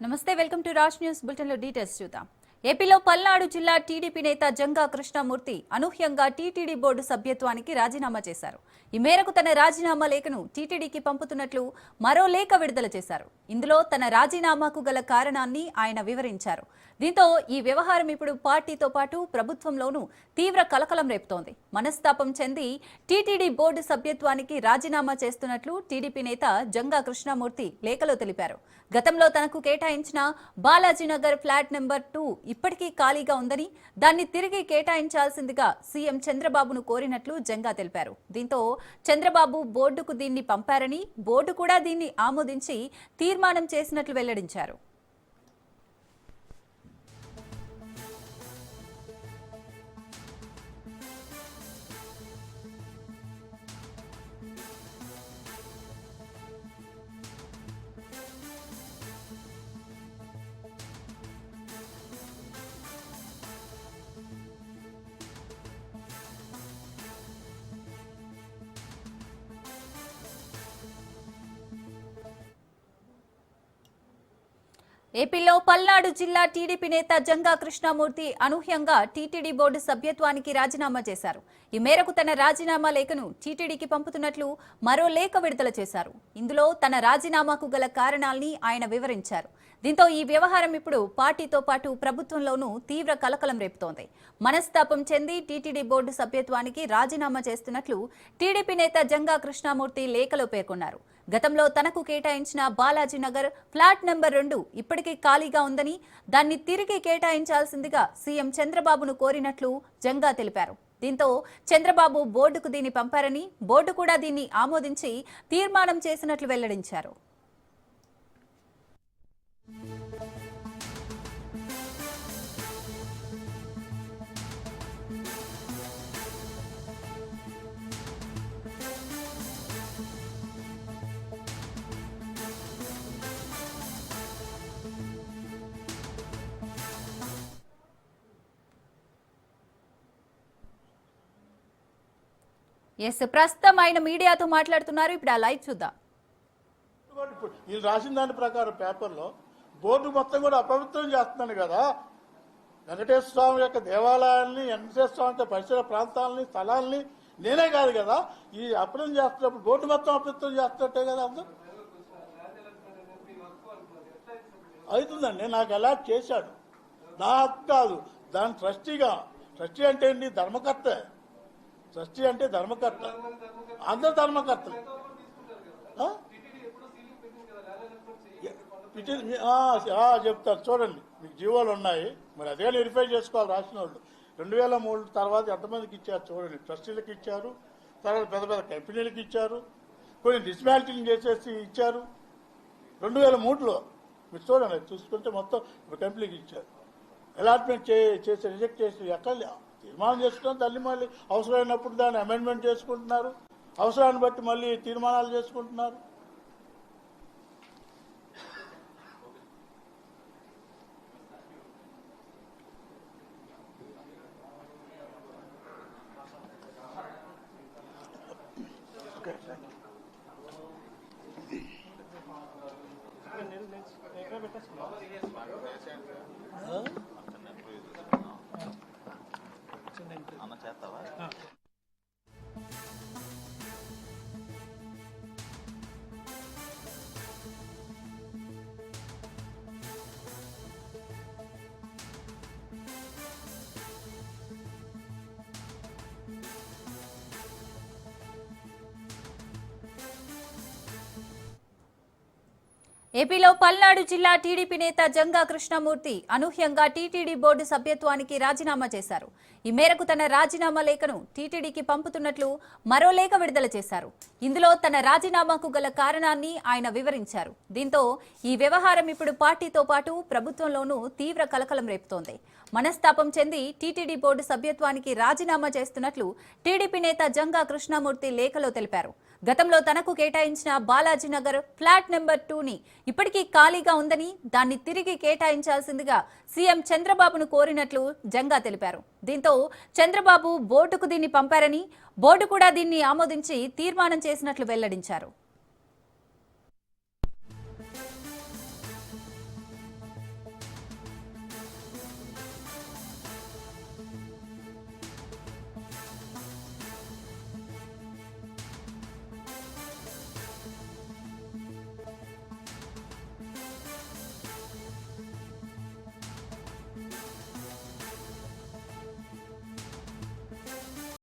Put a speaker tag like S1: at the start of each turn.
S1: నమస్తే welcome to Raj news. బులెటిన్లో details చూద్దాం. ఏపీలో పల్నాడు జిల్లా టీడీపీ నేత జంగా కృష్ణమూర్తి అనూహ్యంగా టీటీడీ బోర్డు సభ్యత్వానికి రాజీనామా చేశారు. ఈ మేరకు తన రాజీనామా లేఖను టీటీడీకి పంపుతున్నట్లు మరో లేఖ విడుదల చేశారు. ఇందులో తన రాజీనామాకు గల కారణాన్ని ఆయన వివరించారు. దీంతో ఈ వ్యవహారం ఇప్పుడు పార్టీతో పాటు ప్రభుత్వంలోనూ తీవ్ర కలకలం రేపుతోంది. మనస్తాపం చెంది టీటీడీ బోర్డు సభ్యత్వానికి రాజీనామా చేస్తున్నట్లు టీడీపీ నేత జంగా కృష్ణమూర్తి లేఖలో తెలిపారు. గతంలో తనకు కేటాయించిన బాలాజీనగర్ ఫ్లాట్ నెంబర్ టూ ఇప్పటికీ ఖాళీగా ఉందని దాన్ని తిరిగి కేటాయించాల్సిందిగా సీఎం చంద్రబాబును కోరినట్లు జంగా తెలిపారు. దీంతో చంద్రబాబు బోర్డుకు దీన్ని పంపారని బోర్డు కూడా దీన్ని ఆమోదించి తీర్మానం చేసినట్లు వెల్లడించారు. ఏపీలో పల్నాడు జిల్లా టీడీపీ నేత జంగా కృష్ణమూర్తి అనూహ్యంగా టీటీడీ బోర్డు సభ్యత్వానికి రాజీనామా చేశారు. ఈ మేరకు తన రాజీనామా లేఖను టీటీడీకి పంపుతున్నట్లు మరో లేఖ విడుదల చేశారు. ఇందులో తన రాజీనామాకు గల కారణాల్ని ఆయన వివరించారు. దీంతో ఈ వ్యవహారం ఇప్పుడు పార్టీతో పాటు ప్రభుత్వంలోనూ తీవ్ర కలకలం రేపుతోంది. మనస్తాపం చెంది టీటీడీ బోర్డు సభ్యత్వానికి రాజీనామా చేస్తున్నట్లు టీడీపీ నేత జంగా కృష్ణమూర్తి లేఖలో పేర్కొన్నారు. గతంలో తనకు కేటాయించిన బాలాజీ నగర్ ఫ్లాట్ నెంబర్ రెండు ఇప్పటికే ఖాళీగా ఉందని దాన్ని తిరిగి కేటాయించాల్సిందిగా సీఎం చంద్రబాబును కోరినట్లు జంగా తెలిపారు. దీంతో చంద్రబాబు బోర్డుకు దీన్ని పంపారని బోర్డు కూడా దీన్ని ఆమోదించి తీర్మానం చేసినట్లు వెల్లడించారు. ఎస్ ప్రస్తుతం ఆయన మీడియాతో మాట్లాడుతున్నారు. ఇప్పుడు ఆ లైవ్ చూద్దాం.
S2: వీళ్ళు రాసిన దాని ప్రకారం పేపర్లో బోర్డు మొత్తం కూడా అపవిత్రం చేస్తున్నాను కదా. వెంకటేశ్వర స్వామి యొక్క దేవాలయాల్ని వెంకటేశ్వర స్వామి పరిసర ప్రాంతాలని స్థలాల్ని నేనే కాదు కదా. ఈ అపవిత్రం చేస్తున్నప్పుడు బోర్డు మొత్తం అపవిత్రం చేస్తున్నట్టే కదా అందరూ అవుతుందండి. నాకు ఎలా చేశాడు. నా హక్కు కాదు. దాని ట్రస్టీగా. ట్రస్టీ అంటే ఏంటి? ధర్మకర్త. ట్రస్టీ అంటే ధర్మకర్త. అందరు ధర్మకర్తలు. మీ- చెప్తారు. చూడండి మీకు జీవోలు ఉన్నాయి. మరి అదే వెరిఫై చేసుకోవాలి రాసిన వాళ్ళు రెండు వేల మూడు తర్వాత ఎంతమందికి ఇచ్చారు చూడండి. ట్రస్టీలకు ఇచ్చారు తర్వాత పెద్ద పెద్ద కంపెనీలకు ఇచ్చారు కొన్ని డిస్మాంటిలింగ్ చేసేసి ఇచ్చారు. రెండు వేల మూడులో మీరు చూడండి అది చూసుకుంటే మొత్తం కంపెనీకి ఇచ్చారు. అలాట్మెంట్ చేసి రిజెక్ట్ చేసి ఎక్కడ తీర్మానం చేసుకుని తల్లి మళ్ళీ అవసరమైనప్పుడు దాన్ని అమెండ్మెంట్ చేసుకుంటున్నారు. అవసరాన్ని బట్టి మళ్ళీ తీర్మానాలు చేసుకుంటున్నారు.
S1: ఏపీలో పల్నాడు జిల్లా టీడీపీ నేత జంగా కృష్ణమూర్తి అనూహ్యంగా టీటీడీ బోర్డు సభ్యత్వానికి రాజీనామా చేశారు. ఈ మేరకు తన రాజీనామా లేఖను టీటీడీకి పంపుతున్నట్లు మరో లేఖ విడుదల చేశారు. ఇందులో తన రాజీనామాకు గల కారణాన్ని ఆయన వివరించారు. దీంతో ఈ వ్యవహారం ఇప్పుడు పార్టీతో పాటు ప్రభుత్వంలోనూ తీవ్ర కలకలం రేపుతోంది. మనస్తాపం చెంది టీటీడీ బోర్డు సభ్యత్వానికి రాజీనామా చేస్తున్నట్లు టీడీపీ నేత జంగా కృష్ణమూర్తి లేఖలో తెలిపారు. గతంలో తనకు కేటాయించిన బాలాజీ నగర్ ఫ్లాట్ నెంబర్ టూని ఇప్పటికీ ఖాళీగా ఉందని దాన్ని తిరిగి కేటాయించాల్సిందిగా సీఎం చంద్రబాబును కోరినట్లు జంగా తెలిపారు. దీంతో చంద్రబాబు బోర్డుకు దీన్ని పంపారని బోర్డు కూడా దీన్ని ఆమోదించి తీర్మానం చేసినట్లు వెల్లడించారు.